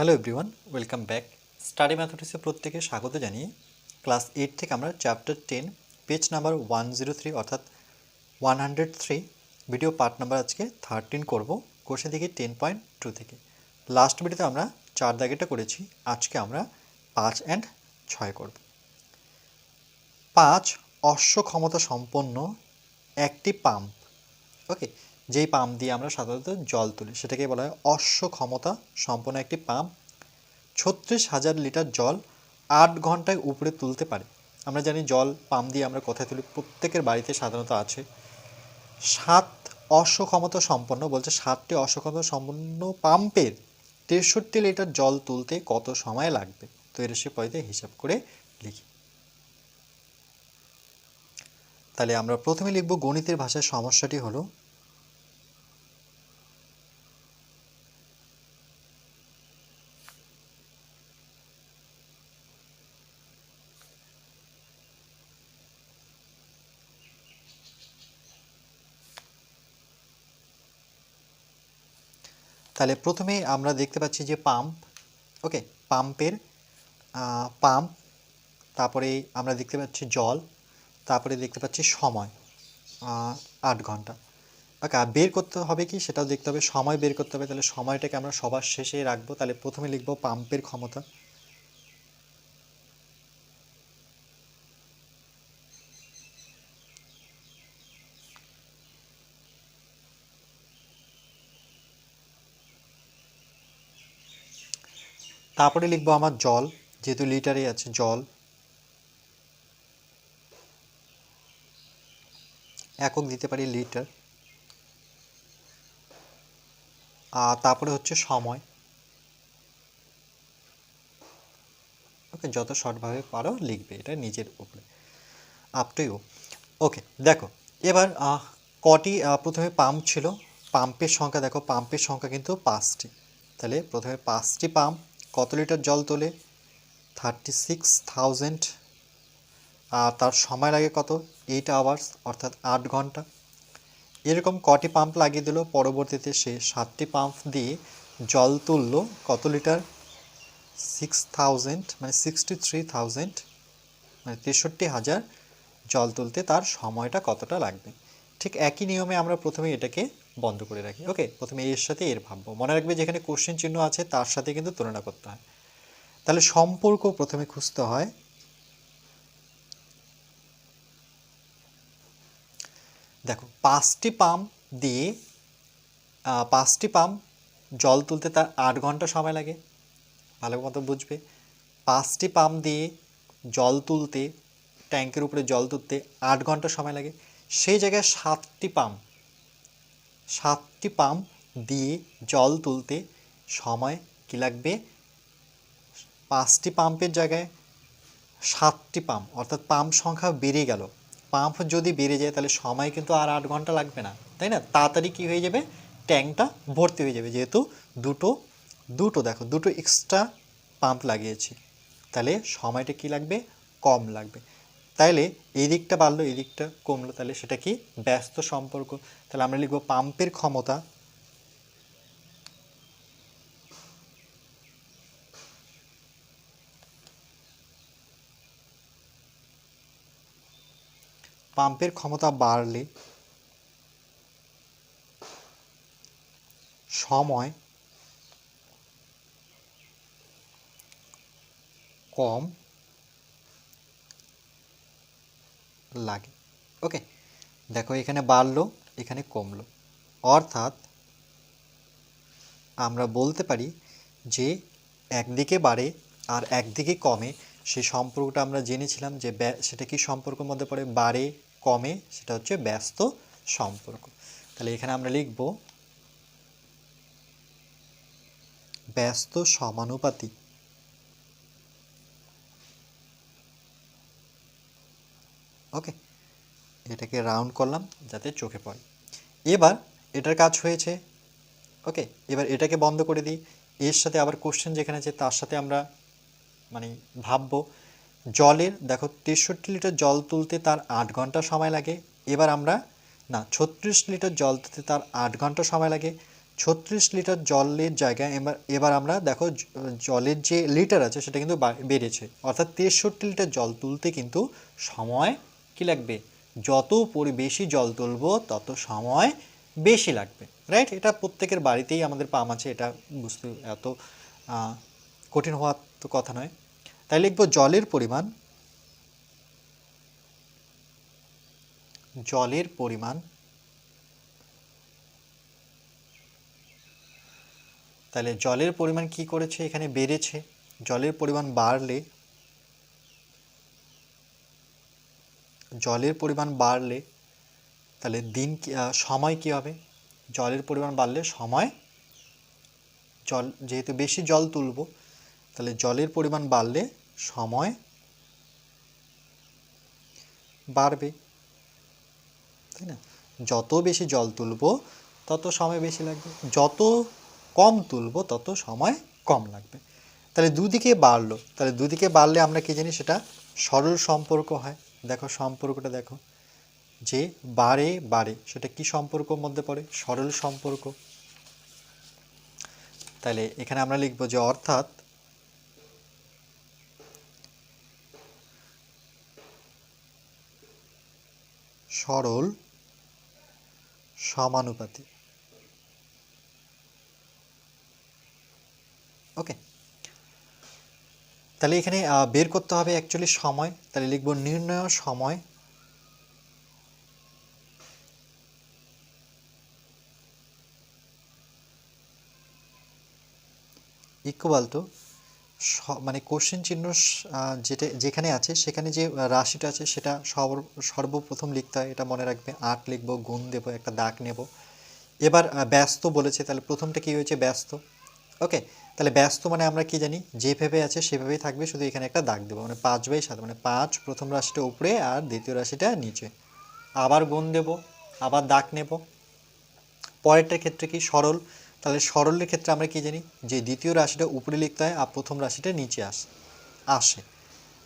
Hello everyone welcome back study ম্যাথমেটিক্সে প্রত্যেকে স্বাগত জানিয়ে ক্লাস এইট থেকে আমরা chapter ten page number one zero three অর্থাৎ one hundred three video part number আজকে থার্টিন করব কোশ্চেন থেকে টেন পয়েন্ট টু থেকে। লাস্ট ভিডিওতে আমরা চার দাগেটা করেছি, আজকে আমরা পাঁচ অ্যান্ড ছয় করব। পাঁচ অশ্ব ক্ষমতা সম্পন্ন একটি পাম্প। ওকে যেই পাম্প দিয়ে আমরা সাধারণত জল তুলি সেটাকে বলা হয় অশ্ব ক্ষমতা সম্পন্ন একটি পাম্প। ছত্রিশ হাজার লিটার জল আট ঘন্টায় উপরে তুলতে পারে। আমরা জানি জল পাম্প দিয়ে আমরা কোথায় তুলি, প্রত্যেকের বাড়িতে সাধারণত আছে। সাত অশ্ব ক্ষমতা সম্পন্ন, বলছে সাতটি অশ্ব ক্ষমতা সম্পন্ন পাম্পের তেষট্টি লিটার জল তুলতে কত সময় লাগবে? তো এর সে পয়তে হিসাব করে লিখি। তাহলে আমরা প্রথমে লিখব গণিতের ভাষায় সমস্যাটি হলো তাহলে প্রথমে আমরা দেখতে পাচ্ছি যে পাম্প ওকে পাম্পের পাম্প তারপরে আমরা দেখতে পাচ্ছি জল, তারপরে দেখতে পাচ্ছি সময় আট ঘণ্টা। ওকে আর বের করতে হবে কি? সেটাও দেখতে হবে। সময় বের করতে হবে। তাহলে সময়টাকে আমরা সবার শেষে রাখব। তাহলে প্রথমে লিখব পাম্পের ক্ষমতা। তারপরে লিখব আমার জল, যেহেতু লিটারে আছে জল। একক দিতে পারি লিটার। আর তারপরে হচ্ছে সময়। ওকে, যত শর্টভাবে পারো লিখবে, এটা নিজের উপরে। আপ টু ইউ ওকে দেখো, এবার কটি প্রথমে পাম্প ছিল। পাম্পের সংখ্যা দেখো পাম্পের সংখ্যা কিন্তু পাঁচটি। তাহলে প্রথমে পাঁচটি পাম্প কত লিটার জল তোলে? থার্টি সিক্স থাউজেন্ড আর তার সময় লাগে কত? এইট আওয়ার্স অর্থাৎ আট ঘণ্টা। এরকম কটি পাম্প লাগিয়ে দিল, পরবর্তীতে সে সাতটি পাম্প দিয়ে জল তুললো, কত লিটার? সিক্স থাউজেন্ড মানে সিক্সটি থ্রি থাউজেন্ড মানে তেষট্টি হাজার জল তুলতে তার সময়টা কতটা লাগবে? ঠিক একই নিয়মে আমরা প্রথমে এটাকে বন্ধ করে রাখি। ওকে প্রথমে এর সাথে এর ভাববো। মনে রাখবে যেখানে কোশ্চেন চিহ্ন আছে, তার সাথে কিন্তু তুলনা করতে হয়। তাহলে সম্পর্ক প্রথমে খুঁজতে হয়। দেখো, পাঁচটি পাম্প দিয়ে পাঁচটি পাম্প জল তুলতে তার আট ঘণ্টা সময় লাগে। ভালো মতো বুঝবে। পাঁচটি পাম্প দিয়ে জল তুলতে, ট্যাঙ্কের উপরে জল তুলতে আট ঘণ্টা সময় লাগে। সেই জায়গায় সাতটি পাম্প সাতটি পাম্প দিয়ে জল তুলতে সময় কি লাগবে? পাঁচটি পাম্পের জায়গায় সাতটি পাম্প, অর্থাৎ পাম্প সংখ্যা বেড়ে গেল। পাম্প যদি বেড়ে যায়, তাহলে সময় কিন্তু আর আট ঘণ্টা লাগবে না, তাই না? তাড়াতাড়ি কি হয়ে যাবে? ট্যাঙ্কটা ভর্তি হয়ে যাবে। যেহেতু দুটো দুটো দেখো, দুটো এক্সট্রা পাম্প লাগিয়েছি, তাহলে সময়টা কি লাগবে? কম লাগবে। তাইলে এই দিকটা বাড়লো, এই দিকটা কমলো তাহলে সেটা কি? ব্যস্ত সম্পর্ক। তাহলে আমরা লিখব পাম্পের ক্ষমতা। পাম্পের ক্ষমতা বাড়লে সময় কম লাগে। ওকে দেখো, এখানে বাড়লো, এখানে কমলো। অর্থাৎ, আমরা বলতে পারি যে, একদিকে বাড়ে আর একদিকে কমে। সেই সম্পর্কটা আমরা জেনেছিলাম যে সেটা কি সম্পর্কের মধ্যে পড়ে? বাড়ে, কমে, সেটা হচ্ছে ব্যস্ত সম্পর্ক। তাহলে এখানে আমরা লিখব, ব্যস্ত সমানুপাতি ওকে এটাকে রাউন্ড করলাম যাতে চোখে পড়ে। এবার এটার কাজ হয়েছে। ওকে এবার এটাকে বন্ধ করে দিই। এর সাথে আবার কোশ্চেন যেখানে আছে, তার সাথে আমরা মানে ভাববো। জলের, দেখো, তেষট্টি লিটার জল তুলতে তার আট ঘণ্টা সময় লাগে। এবার আমরা, না, ছত্রিশ লিটার জল তুলতে তার আট ঘণ্টা সময় লাগে। ছত্রিশ লিটার জলের জায়গায় এবার এবার আমরা, দেখো জলের যে লিটার আছে, সেটা কিন্তু বেড়েছে। অর্থাৎ তেষট্টি লিটার জল তুলতে কিন্তু সময় কি লাগবে? যত বেশি জল তুলবো, তত সময় বেশি লাগবে রাইট এটা প্রত্যেকের বাড়িতেই আমাদের পাম আছে, এটা বুঝতে এত কঠিন হওয়ার তো কথা নয়। তাই লিখব জলের পরিমাণ জলের পরিমাণ, তাহলে জলের পরিমাণ কি করেছে? এখানে বেড়েছে। জলের পরিমাণ বাড়লে জলের পরিমাণ বাড়লে তাহলে দিন সময় কি হবে? জলের পরিমাণ বাড়লে সময় জল, যেহেতু বেশি জল তুলব, তাহলে জলের পরিমাণ বাড়লে সময় বাড়বে। তাই না? যত বেশি জল তুলব, তত সময় বেশি লাগবে। যত কম তুলব, তত সময় কম লাগবে। তাহলে দুদিকে বাড়লো। তাহলে দুদিকে বাড়লে আমরা কি জানি সেটা সরল সম্পর্ক হয়। দেখো, সম্পর্কটা দেখো। যে বারে বারে, সেটা কি সম্পর্ক মধ্যে পড়ে? সরল সম্পর্ক। তাহলে এখানে আমরা লিখব যে অর্থাৎ সরল সমানুপাতি ওকে। তাহলে এখানে বের করতে হবে অ্যাকচুয়ালি সময়। তাহলে লিখব নির্ণয় সময়। ইকুয়াল টু মানে কোশ্চেন চিহ্ন যেটা, যেখানে আছে, সেখানে যে রাশিটা আছে, সেটা সর্ব, সর্বপ্রথম লিখতে হয়। এটা মনে রাখবে, আট লিখব, গুণ দেবো, একটা দাগ নেব। এবার ব্যস্ত বলেছে, তাহলে প্রথমটা কি হয়েছে, ব্যস্ত। ওকে তাহলে ব্যস্ত মানে আমরা কি জানি? যেভাবে আছে সেভাবেই থাকবে, শুধু এখানে একটা দাগ দেবো। মানে পাঁচ বাই সাত মানে পাঁচ প্রথম রাশিটা উপরে আর দ্বিতীয় রাশিটা নিচে। আবার গুণ দেব, আবার দাগ নেব। পরেরটার ক্ষেত্রে কি? সরল। তাহলে সরলের ক্ষেত্রে আমরা কি জানি? যে দ্বিতীয় রাশিটা উপরে লিখতে হয় আর প্রথম রাশিটা নিচে আস, আসে।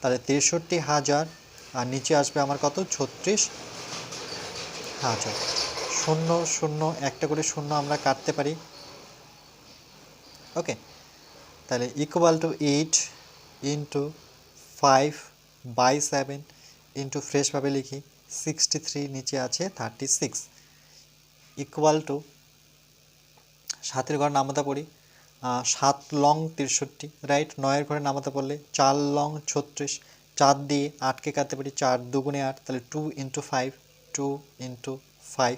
তাহলে তেষট্টি হাজার, আর নিচে আসবে আমার কত? ছত্রিশ হাজার। শূন্য শূন্য, একটা করে শূন্য আমরা কাটতে পারি। ওকে? তাহলে equal to eight into five by seven into ফ্রেশভাবে লিখি সিক্সটি থ্রি নিচে আছে থার্টি সিক্স ইকুয়াল টু সাতের ঘর নামাতা পড়ি সাত লং তেষট্টি রাইট নয়ের ঘরে নামাতে পড়লে চার লং ছত্রিশ। চার দিয়ে আটকে কাটতে পারি চার দুগুণে আট, তাহলে two into five two into five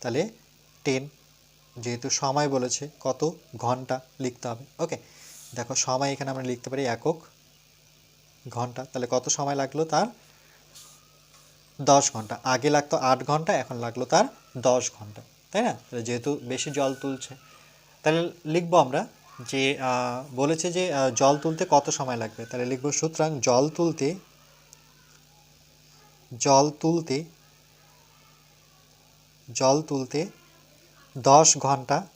তাহলে টেন যেহেতু সময় বলেছে, কত ঘণ্টা লিখতে হবে? ওকে দেখো, সময় এখানে আমরা লিখতে পারি একক ঘণ্টা। তাহলে কত সময় লাগল তার? দশ ঘণ্টা। আগে লাগতো আট ঘণ্টা, এখন লাগল তার দশ ঘণ্টা। তাই না? তাহলে যেহেতু বেশি জল তুলছে। তাহলে লিখব আমরা যে বলেছে যে জল তুলতে কত সময় লাগবে? তাহলে লিখব সুতরাং জল তুলতে জল তুলতে জল তুলতে দশ ঘণ্টা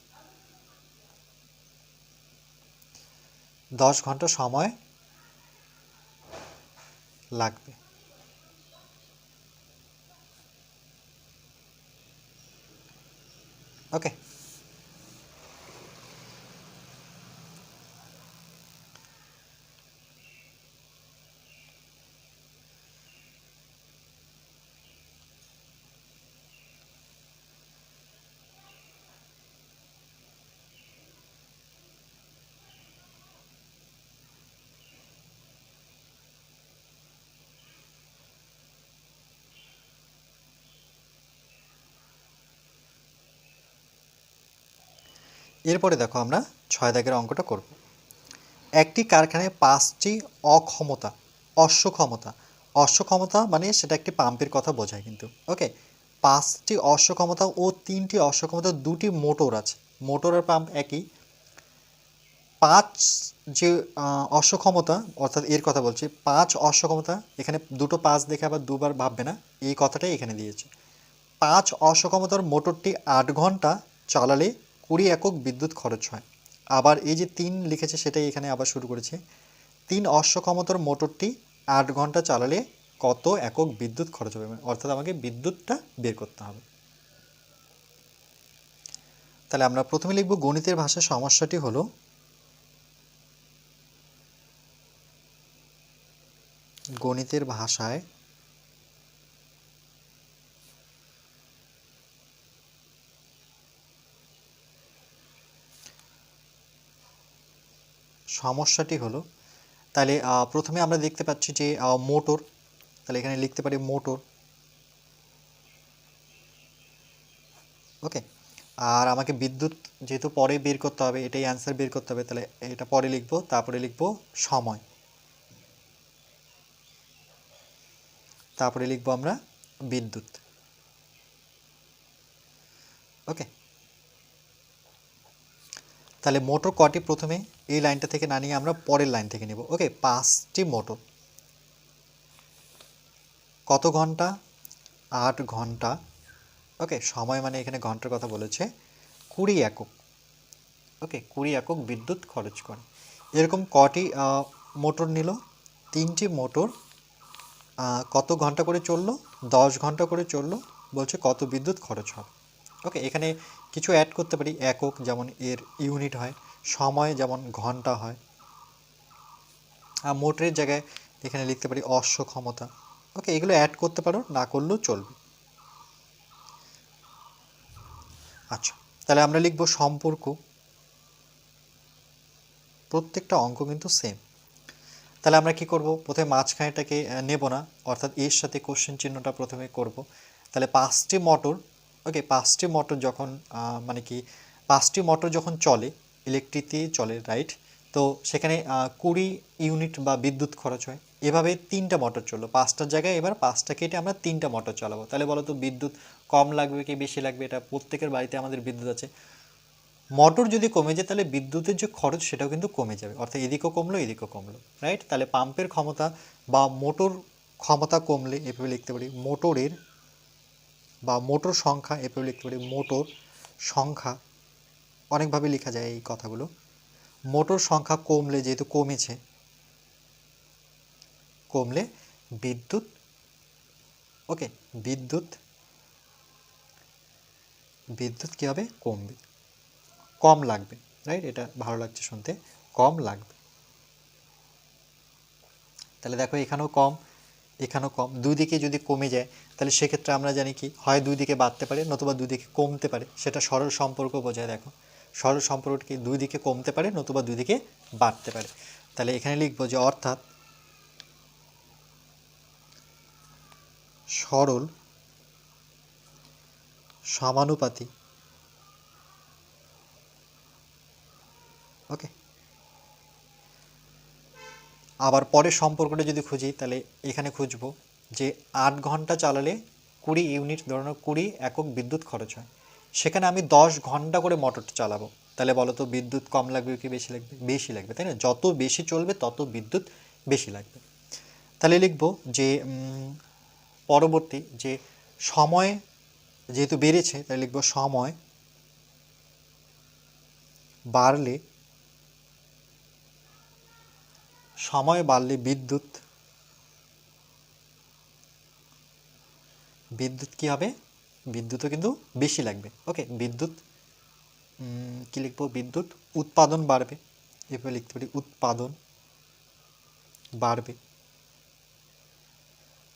দশ ঘণ্টা সময় লাগবে। ওকে এরপরে দেখো আমরা ছয় দাগের অঙ্কটা করব। একটি কারখানায় পাঁচটি অক্ষমতা, অশ্বক্ষমতা। অশ্বক্ষমতা মানে সেটা একটি পাম্পের কথা বোঝায় কিন্তু ওকে পাঁচটি অশ্বক্ষমতা ও তিনটি অশ্বক্ষমতা, দুটি মোটর আছে। মোটর আর পাম্প একই। পাঁচ যে অশ্বক্ষমতা, অর্থাৎ এর কথা বলছি, পাঁচ অশ্বক্ষমতা, এখানে দুটো পাঁচ দেখে আবার দুবার ভাববে না, এই কথাটাই এখানে দিয়েছে। পাঁচ অশ্বক্ষমতার মোটরটি আট ঘণ্টা চালালে কুড়ি একক বিদ্যুৎ খরচ হয়। আবার এই যে তিন লিখেছে সেটাই এখানে আবার শুরু করেছে। তিন অশ্বক্ষমতার মোটরটি আট ঘণ্টা চালালে কত একক বিদ্যুৎ খরচ হবে? অর্থাৎ আমাকে বিদ্যুৎটা বের করতে হবে। তাহলে আমরা প্রথমে লিখব গণিতের ভাষায় সমস্যাটি হলো গণিতের ভাষায় সমস্যাটি হলো, তাহলে প্রথমে আমরা দেখতে পাচ্ছি যে মোটর, তাহলে এখানে লিখতে পারি মোটর। ওকে? আর আমাকে বিদ্যুৎ যেহেতু পরে বের করতে হবে, এটাই অ্যান্সার বের করতে হবে, তাহলে এটা পরে লিখব, তারপরে লিখব সময়। তারপরে লিখব আমরা বিদ্যুৎ। ওকে? তাহলে মোটর কটি প্রথমে? এই লাইনটা থেকে না নিয়ে আমরা পরের লাইন থেকে নেব। ওকে, পাঁচটি মোটর কত ঘণ্টা? আট ঘণ্টা। ওকে, সময় মানে এখানে ঘণ্টার কথা বলেছে। কুড়ি একক। ওকে, কুড়ি একক বিদ্যুৎ খরচ করে। এরকম কটি মোটর নিল? তিনটি মোটর কত ঘণ্টা করে চলল? দশ ঘণ্টা করে চলল? বলছে কত বিদ্যুৎ খরচ হবে। ওকে, এখানে কিছু অ্যাড করতে পারি। একক, যেমন এর ইউনিট হয়। সময় যেমন ঘণ্টা হয়। আর মোটরের জায়গায় এখানে লিখতে পারি অশ্ব ক্ষমতা ওকে, এগুলো অ্যাড করতে পারো, না করলেও চলবে। আচ্ছা তাহলে আমরা লিখব সম্পর্ক। প্রত্যেকটা অঙ্ক কিন্তু সেম তাহলে আমরা কি করব? প্রথমে মাঝখানেটাকে নেব না, অর্থাৎ এর সাথে কোশ্চেন চিহ্নটা প্রথমে করব। তাহলে পাঁচটি মোটর ওকে পাঁচটি মোটর যখন মানে কি, পাঁচটি মোটর যখন চলে ইলেকট্রিতে চলে রাইট তো সেখানে কুড়ি ইউনিট বা বিদ্যুৎ খরচ হয়। এভাবে তিনটা মোটর চলল। পাঁচটার জায়গায় এবার পাঁচটা কেটে আমরা তিনটা মোটর চালাবো। তাহলে বলো তো বিদ্যুৎ কম লাগবে কি বেশি লাগবে? এটা প্রত্যেকের বাড়িতে আমাদের বিদ্যুৎ আছে। মোটর যদি কমে যায়, তাহলে বিদ্যুতের যে খরচ, সেটাও কিন্তু কমে যাবে। অর্থাৎ এদিকেও কমলো এদিকেও কমলো রাইট তাহলে পাম্পের ক্ষমতা বা মোটর ক্ষমতা কমলে, এভাবে লিখতে পারি মোটরের বা মোটর সংখ্যা, এভাবে লিখতে পারি মোটর সংখ্যা অনেকভাবে লেখা যায় এই কথাগুলো। মোটর সংখ্যা কমলে যেহেতু কমেছে, কমলে বিদ্যুৎ ওকে বিদ্যুৎ বিদ্যুৎ কী হবে কমবে? কম লাগবে রাইট এটা ভালো লাগছে শুনতে, কম লাগবে। তাহলে দেখো এখানেও কম এখানেও কম, দুই দিকে যদি কমে যায়, তাহলে সেক্ষেত্রে আমরা জানি কি, হয় দুই দিকে বাড়তে পারে, নতুবা দুই দিকে কমতে পারে, সেটা সরল সম্পর্ক বোঝায়, দেখো। সরল সম্পর্কটি দুই দিকে কমতে পারে নতুবা দুই দিকে বাড়তে পারে। তাহলে এখানে লিখব যে অর্থাৎ সরল সমানুপাতি ওকে। আবার পরের সম্পর্কটা যদি খুঁজি, তাহলে এখানে খুঁজবো যে আট ঘণ্টা চালালে কুড়ি ইউনিট ধরুন কুড়ি একক বিদ্যুৎ খরচ হয়। সেখানে আমি দশ ঘণ্টা করে মোটরটা চালাবো। তাহলে বলো তো বিদ্যুৎ কম লাগবে কি বেশি লাগবে? বেশি লাগবে, তাই না? যত বেশি চলবে, তত বিদ্যুৎ বেশি লাগবে। তাহলে লিখব যে পরবর্তী যে সময় যেহেতু বেড়েছে, তাহলে লিখব সময় বাড়লে সময় বাড়লে বিদ্যুৎ বিদ্যুৎ কি হবে? বিদ্যুৎও কিন্তু বেশি লাগবে। ওকে বিদ্যুৎ কি লিখব? বিদ্যুৎ উৎপাদন বাড়বে। এভাবে লিখতে পারি, উৎপাদন বাড়বে।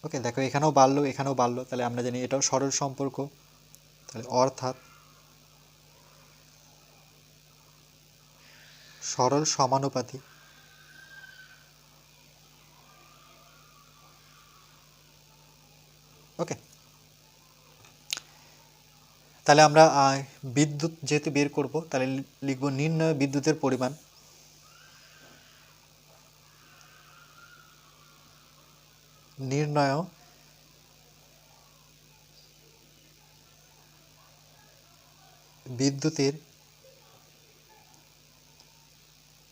ওকে দেখো এখানেও বাড়লো এখানেও বাড়লো। তাহলে আমরা জানি এটাও সরল সম্পর্ক। তাহলে অর্থাৎ সরল সমানুপাতি ওকে তাহলে আমরা বিদ্যুৎ যেহেতু বের করব, তাহলে লিখব নির্ণয় বিদ্যুতের পরিমাণ। নির্ণয় বিদ্যুতের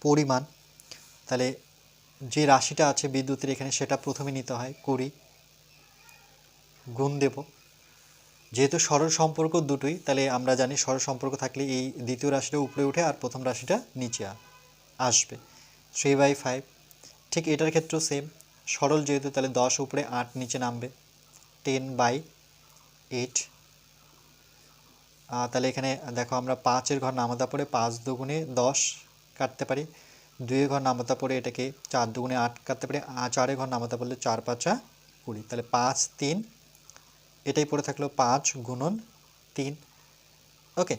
পরিমাণ, তাহলে যে রাশিটা আছে বিদ্যুতের এখানে সেটা প্রথমে নিতে হয়, কুড়ি, গুণ দেব। যেহেতু সরল সম্পর্ক দুটোই, তাহলে আমরা জানি সরল সম্পর্ক থাকলে এই দ্বিতীয় রাশিটা উপরে উঠে আর প্রথম রাশিটা নিচে আসবে। থ্রি বাই ফাইভ ঠিক এটার ক্ষেত্রেও সেম সরল যেহেতু, তাহলে দশ উপরে আট নিচে নামবে। টেন বাই এইট তাহলে এখানে দেখো আমরা পাঁচের ঘর নামাতা পড়ে পাঁচ দুগুণে দশ কাটতে পারি। দুইয়ের ঘর নামাতা পড়ে এটাকে চার দুগুণে আট কাটতে পারি। চারের ঘর নামাতা পড়লে চার পাঁচা কুড়ি। তাহলে পাঁচ, তিন এটাই পড়ে থাকল পাঁচ গুণন তিন। ওকে,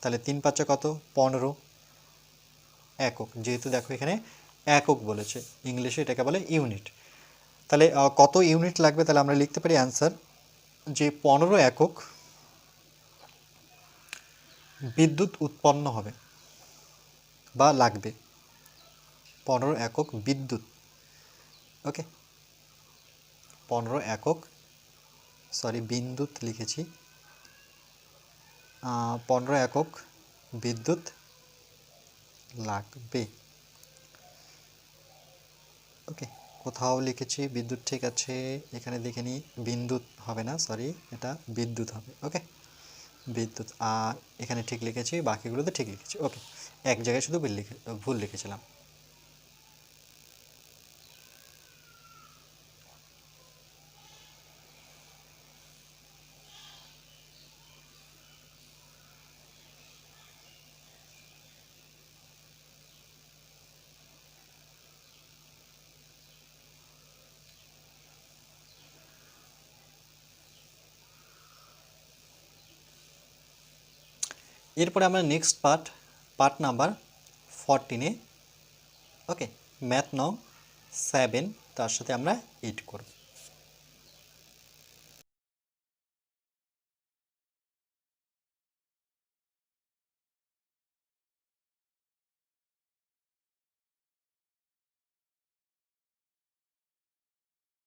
তাহলে তিন পাঁচা কত? পনেরো। একক, যেহেতু দেখো এখানে একক বলেছে, ইংলিশে এটাকে বলে ইউনিট। তাহলে কত ইউনিট লাগবে? তাহলে আমরা লিখতে পারি অ্যান্সার যে পনেরো একক বিদ্যুৎ উৎপন্ন হবে বা লাগবে। পনেরো একক বিদ্যুৎ। ওকে, পনেরো একক সরি, বিদ্যুৎ লিখেছি। পনেরো একক বিদ্যুৎ লাগবে। ওকে, কোথাও লিখেছি, বিদ্যুৎ ঠিক আছে, এখানে দেখে নিই বিদ্যুৎ হবে না, সরি, এটা বিদ্যুৎ হবে, ওকে। বিদ্যুৎ আর এখানে ঠিক লিখেছি, বাকিগুলোতে ঠিক লিখেছি, ওকে। এক জায়গায় শুধু ভুল লিখে, ভুল লিখেছিলাম। এরপরে আমরা নেক্সট পার্ট পার্ট নাম্বার ফরটিনে ওকে ম্যাথ নং সেভেন তার সাথে আমরা এইট করব।